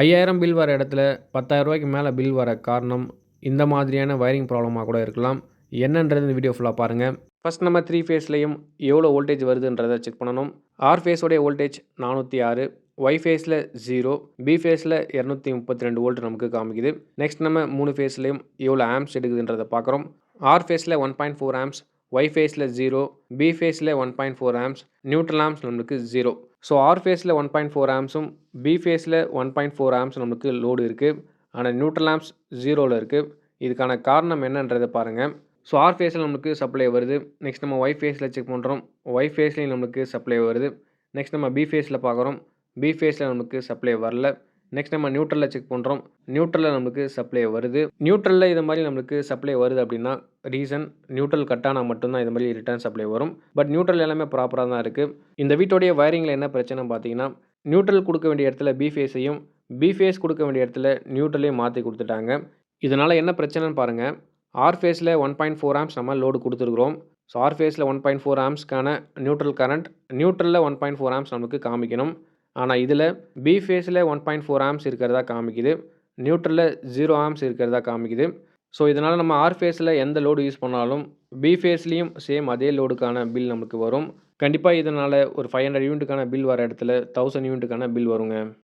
ஐயாயிரம் பில் வர இடத்துல பத்தாயிரம் ரூபாய்க்கு மேலே பில் வர காரணம் இந்த மாதிரியான வயரிங் ப்ராப்ளமாக கூட இருக்கலாம். என்னன்றது இந்த வீடியோ ஃபுல்லாக பாருங்கள் ஃபஸ்ட் நம்ம த்ரீ ஃபேஸ்லேயும் எவ்வளோ வோல்டேஜ் வருதுன்றதை செக் பண்ணணும். ஆர் ஃபேஸோடைய வோல்டேஜ் நானூற்றி ஆறு ஒய் ஃபேஸில் ஜீரோ பி ஃபேஸில் இரநூத்தி முப்பத்தி ரெண்டு வோல்ட் நமக்கு காமிக்குது. நெக்ஸ்ட் நம்ம மூணு ஃபேஸ்லேயும் எவ்வளோ ஆம்ஸ் எடுக்குதுன்றதை பார்க்குறோம். ஆர் ஃபேஸில் one point four amps Y ஃபேஸில் ஜீரோ பி ஃபேஸில் one point four amps neutral amps நம்மளுக்கு ஜீரோ ஸோ ஆர் ஃபேஸில் ஒன் பாயிண்ட் ஃபோர் ஆம்ஸும் பி ஃபேஸில் ஒன் பாயிண்ட் ஃபோர் ஆம்ஸ் நமக்கு லோடு இருக்குது ஆனால் நியூட்ரல் ஆம்ஸ் ஜீரோவில் இருக்குது இதுக்கான காரணம் என்னன்றதை பாருங்கள் ஸோ ஆர் ஃபேஸில் நம்மளுக்கு சப்ளை வருது. நெக்ஸ்ட் நம்ம ஒய் ஃபேஸில் செக் பண்ணுறோம் ஒய் ஃபேஸ்லேயும் நமக்கு சப்ளை வருது. நெக்ஸ்ட் நம்ம பி ஃபேஸில் பார்க்குறோம் பி ஃபேஸில் நமக்கு சப்ளை வரல. நெக்ஸ்ட் நம்ம நியூட்ரலில் செக் பண்ணுறோம் நியூட்ரலில் நமக்கு சப்ளை வருது. நியூட்ரலில் இது மாதிரி நம்மளுக்கு சப்ளை வருது அப்படின்னா ரீசன் நியூட்ரல் கட் ஆனால் மட்டும்தான் இது மாதிரி ரிட்டர்ன் சப்ளை வரும். பட் நியூட்ரல் எல்லாமே ப்ராப்பராக தான் இருக்குது இந்த வீட்டோடைய வயரிங்கில் என்ன பிரச்சனை பார்த்தீங்கன்னா நியூட்ரல் கொடுக்க வேண்டிய இடத்துல பி ஃபேஸையும் பி ஃபேஸ் கொடுக்க வேண்டிய இடத்துல நியூட்ரலையும் மாற்றி கொடுத்துட்டாங்க. இதனால் என்ன பிரச்சனைன்னு பாருங்கள் ஆர் ஃபேஸில் ஒன் பாயிண்ட் ஃபோர் ஆம்ஸ் நம்ம லோடு கொடுத்துருக்குறோம். ஸோ ஆர் ஃபேஸில் ஒன் பாயிண்ட் ஃபோர் ஆம்ஸ்க்கான நியூட்ரல் கரண்ட் நியூட்ரலில் ஒன் பாயிண்ட் ஃபோர் ஆம்ஸ் நமக்கு காமிக்கணும். ஆனால் இதில் பி ஃபேஸில் ஒன் பாயிண்ட் ஃபோர் ஆம்ஸ் இருக்கிறதா காமிக்குது. நியூட்ரலில் ஜீரோ ஆம்ஸ் இருக்கிறதா காமிக்குது. ஸோ இதனால் நம்ம ஆர் ஃபேஸில் எந்த லோடு யூஸ் பண்ணாலும் பி ஃபேஸ்லேயும் சேம் அதே லோடுக்கான பில் நமக்கு வரும். கண்டிப்பாக இதனால் ஒரு ஃபைவ் ஹண்ட்ரட் யூனிட்டுக்கான பில் வர இடத்துல தௌசண்ட் யூனிட்டுக்கான பில் வருங்க.